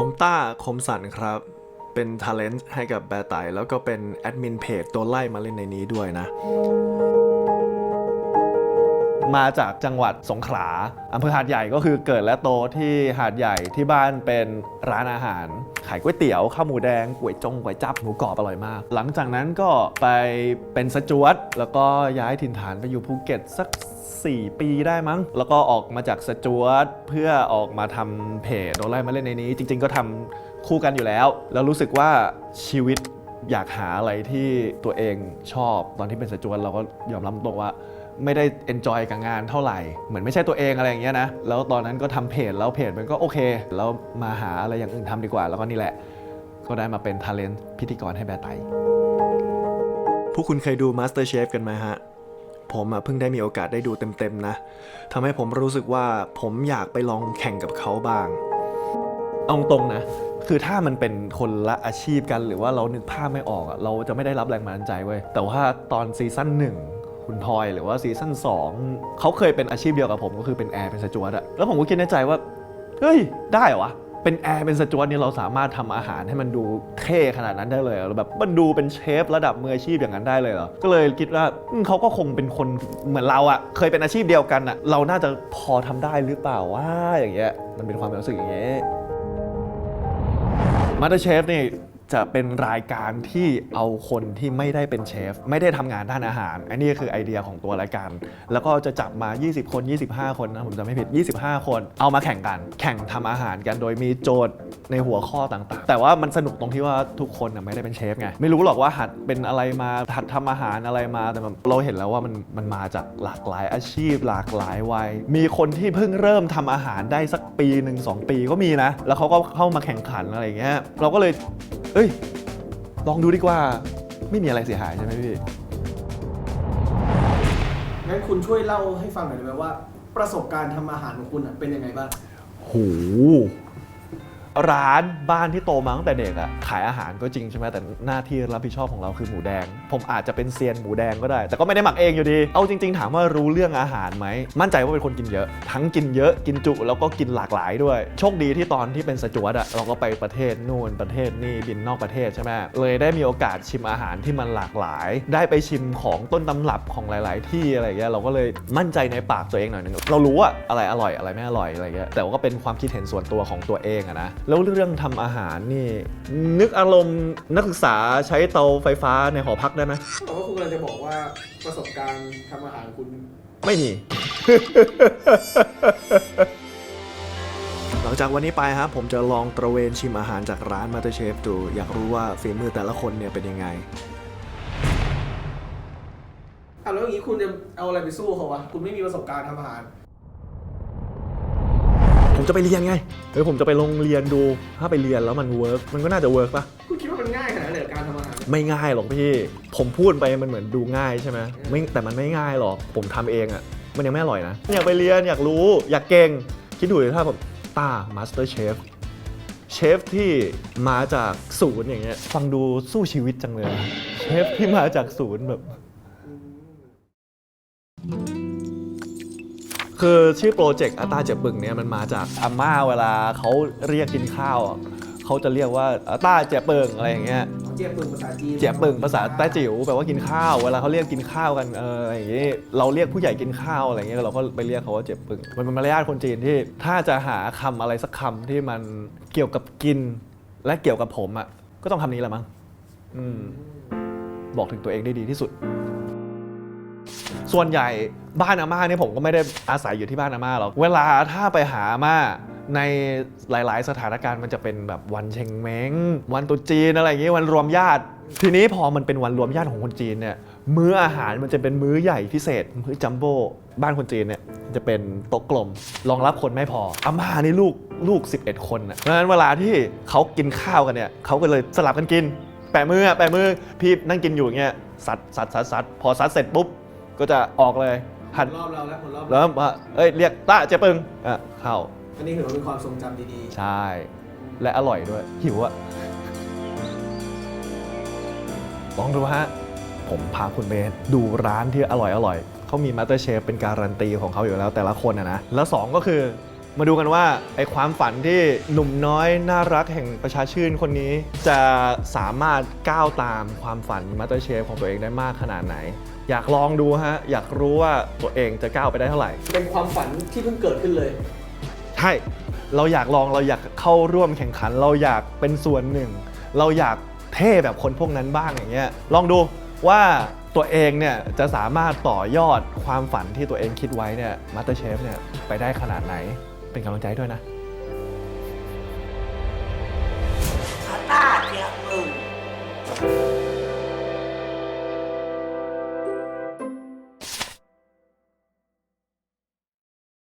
ผมต้าคมสันครับ เป็นท ALENT ให้กับแบร์ไตแล้วก็เป็นแอดมินเพจตัวไล่มาเล่นในนี้ด้วยนะ มาจากจังหวัดสงขลาอำเภอหาดใหญ่ก็คือเกิดและโตที่หาดใหญ่ที่บ้านเป็นร้านอาหาร ขายก๋วยเตี๋ยวข้าวหมูแดงก๋วยจงก๋วยจับหมูกรอบอร่อยมาก หลังจากนั้นก็ไปเป็นสจวตแล้วก็ย้ายถิ่นฐานไปอยู่ภูเก็ตสัก 4 ปีได้มั้ง แล้วก็ออกมาจากสจวตเพื่อออกมาทำเพจโดนไล่มาเล่นในนี้ จริง ๆ ก็ทำคู่กันอยู่แล้ว แล้วรู้สึกว่าชีวิตอยากหาอะไรที่ตัวเองชอบตอนที่เป็นสจวตเราก็ยอมรับตรงว่า ไม่ได้เอนจอยกับงานเท่าไหร่ เหมือนไม่ใช่ตัวเองอะไรอย่างเงี้ยนะ แล้วตอนนั้นก็ทำเพจแล้วเพจมันก็โอเค แล้วมาหาอะไรอย่างอื่นทำดีกว่า แล้วก็นี่แหละ ก็ได้มาเป็นท ALENT พิธีกรให้แบร์ไตพวกคุณเคยดู MasterChef กันไหมฮะ ผมอะเพิ่งได้มีโอกาสได้ดูเต็มๆนะทำให้ผมรู้สึกว่าผมอยากไปลองแข่งกับเขาบ้าง เอาตรงๆนะคือถ้ามันเป็นคนละอาชีพกันหรือว่าเรานึกภาพไม่ออกอะเราจะไม่ได้รับแรงบันดาลใจเว้ยแต่ว่าตอนซีซั่นหนึ่ง คุณทอย หรือว่าซีซั่น2เขาเคยเป็นอาชีพเดียวกับผมก็คือเป็นแอร์เป็นสจวตอะแล้วผมก็คิดในใจว่าเฮ้ยได้เหรอวะเป็นแอร์เป็นสจวตเนี่ยเราสามารถทำอาหารให้มันดูเท่ขนาดนั้นได้เลยหรอแบบมันดูเป็นเชฟระดับมืออาชีพอย่างนั้นได้เลยเหรอ ก็เลยคิดว่าอืมเขาก็คงเป็นคนเหมือนเราอะเคยเป็นอาชีพเดียวกันอะเราน่าจะพอทำได้หรือเปล่าว่าอย่างเงี้ยมันเป็นความรู้สึกอย่างเงี้ยมาสเตอร์เชฟนี่ จะเป็นรายการที่เอาคนที่ไม่ได้เป็นเชฟ ไม่ได้ทำงานด้านอาหาร อันนี้คือไอเดียของตัวรายการ แล้วก็จะจับมา 20 คน 25 คนนะผมจะไม่ผิด 25 คน เอามาแข่งกัน แข่งทำอาหารกันโดยมีโจทย์ในหัวข้อต่างๆ แต่ว่ามันสนุกตรงที่ว่าทุกคนน่ะไม่ได้เป็นเชฟไง ไม่รู้หรอกว่าหัดเป็นอะไรมาหัดทำอาหารอะไรมา แต่เราเห็นแล้วว่ามันมันมาจากหลากหลายอาชีพ หลากหลายวัย มีคนที่เพิ่งเริ่มทำอาหารได้สักปีหนึ่งสองปีก็มีนะ แล้วเขาก็เข้ามาแข่งขันอะไรอย่างเงี้ย เราก็เลยเอ้ย ลองดูดีกว่า ไม่มีอะไรเสียหายใช่ไหมพี่ งั้นคุณช่วยเล่าให้ฟังหน่อยได้ไหมว่า ประสบการณ์ทำอาหารของคุณอะเป็นยังไงบ้าง โห ร้านบ้านที่โตมาตั้งแต่เด็กอะขายอาหารก็จริงใช่ไหมแต่หน้าที่รับผิดชอบของเราคือหมูแดง ผมอาจจะเป็นเซียนหมูแดงก็ได้ แต่ก็ไม่ได้หมักเองอยู่ดี เอาจริง ๆ ถามว่ารู้เรื่องอาหารไหม มั่นใจว่าเป็นคนกินเยอะ ทั้งกินเยอะกินจุแล้วก็กินหลากหลายด้วย โชคดีที่ตอนที่เป็นสจวตอะเราก็ไปประเทศนู่นประเทศนี่บินนอกประเทศใช่ไหมเลยได้มีโอกาสชิมอาหารที่มันหลากหลาย ได้ไปชิมของต้นตำรับของหลาย ๆ ที่อะไรเงี้ยเราก็เลยมั่นใจในปากตัวเองหน่อยนึงเรารู้อะอะไรอร่อยอะไรไม่อร่อยอะไรเงี้ยแต่ว่าก็เป็นความคิดเห็นส่วนตัวของตัวเองอะนะแล้วเรื่องทำอาหารนี่ นึกอารมณ์นักศึกษาใช้เตาไฟฟ้าในหอพักได้ไหมแต่ว่าคุณกำลังจะบอกว่าประสบการณ์ทำอาหารคุณ ไม่มี หลังจากวันนี้ไปครับผมจะลองตระเวนชิมอาหารจากร้าน MasterChef ดู อยากรู้ว่าฝีมือแต่ละคนเนี่ยเป็นยังไง อะแล้วอย่างนี้คุณจะเอาอะไรไปสู้เขาวะ คุณไม่มีประสบการณ์ทำอาหารผม จะไปเรียนไงเฮ้ยผมจะไปลงเรียนดูถ้าไปเรียนแล้วมันเวิร์กมันก็น่าจะเวิร์กปะคุณคิดว่ามันง่ายขนาดนั้นเลยเหรอการทำอาหารไม่ง่ายหรอกพี่ ผมพูดไปมันเหมือนดูง่ายใช่ไหมไม่แต่มันไม่ง่ายหรอกผมทำเองอะ่ะมันยังไม่อร่อยนะอยากไปเรียนอยากรู้ อยากเก่งคิดดูดิถ้าแบบต้ามาสเตอร์เชฟเชฟที่มาจากศูนย์อย่างเงี้ยฟังดูสู้ชีวิตจังเลยเชฟที่มาจากศูนย์แบบ คือชื่อโปรเจกต์อาตาเจ็บปึงเนี่ยมันมาจากอาม่าเวลาเขาเรียกกินข้าวอะเขาจะเรียกว่าอาต้าเจ็บปึงอะไรอย่างเงี้ย เจี๊ยบปึงภาษาจีนเจียบปึงภาษาแต้จิ๋วแปลว่ากินข้าวเวลาเขาเรียกกินข้าวกันเอออะไรอย่างงี้เราเรียกผู้ใหญ่กินข้าวอะไรอย่างเงี้ยเราก็ไปเรียกเขาว่าเจียบปึงมันเป็นมารยาทคนจีนที่ถ้าจะหาคำอะไรสักคำที่มันเกี่ยวกับกิน และเกี่ยวกับผมอะก็ต้องคำนี้แหละมั้งอืมบอกถึงตัวเองได้ดีที่สุด ส่วนใหญ่บ้านอาม่าเนี่ยผมก็ไม่ได้อาศัยอยู่ที่บ้านอาม่าหรอก เวลาถ้าไปหาอาม่าในหลาย ๆ สถานการณ์มันจะเป็นแบบวันเชงเม้ง วันตุจีนอะไรอย่างงี้วันรวมญาติ ทีนี้พอมันเป็นวันรวมญาติของคนจีนเนี่ยมื้ออาหารมันจะเป็นมื้อใหญ่พิเศษ มื้อจัมโบ้บ้านคนจีนเนี่ยจะเป็นโต๊ะกลมรองรับคนไม่พออาม่านี่ลูกลูก 11 คนนะเพราะฉะนั้นเวลาที่เขากินข้าวกันเนี่ยเขาก็เลยสลับกันกิน แปะมือแปะมือพี่นั่งกินอยู่อย่างเงี้ยซัดซัดซัดซัดพอซัดเสร็จปุ๊บ ก็จะออกเลยหันรอบเราแล้วคนรอบแล้วว่าเอ้ยเรียกต้าเจ๊ปึงอะเข้า อันนี้ถือว่าเป็นความทรงจำดีใช่ และอร่อยด้วย หิวอะลองดูฮะ ผมพาคุณไปดูร้านที่อร่อยอร่อยเขามีมาสเตอร์เชฟเป็นการันตีของเขาอยู่แล้วแต่ละคนอะนะ แล้ว2ก็คือ มาดูกันว่าไอความฝันที่หนุ่มน้อยน่ารักแห่งประชาชื่นคนนี้ จะสามารถก้าวตามความฝันมาสเตอร์เชฟของตัวเองได้มากขนาดไหน อยากลองดูฮะ อยากรู้ว่าตัวเองจะก้าวไปได้เท่าไหร่ เป็นความฝันที่เพิ่งเกิดขึ้นเลย ใช่ เราอยากลองเราอยากเข้าร่วมแข่งขัน เราอยากเป็นส่วนหนึ่ง เราอยากเท่แบบคนพวกนั้นบ้างอย่างเงี้ยลองดูว่าตัวเองเนี่ยจะสามารถต่อยอดความฝันที่ตัวเองคิดไว้เนี่ยมาสเตอร์เชฟเนี่ยไปได้ขนาดไหน เป็นกำลังใจด้วยนะ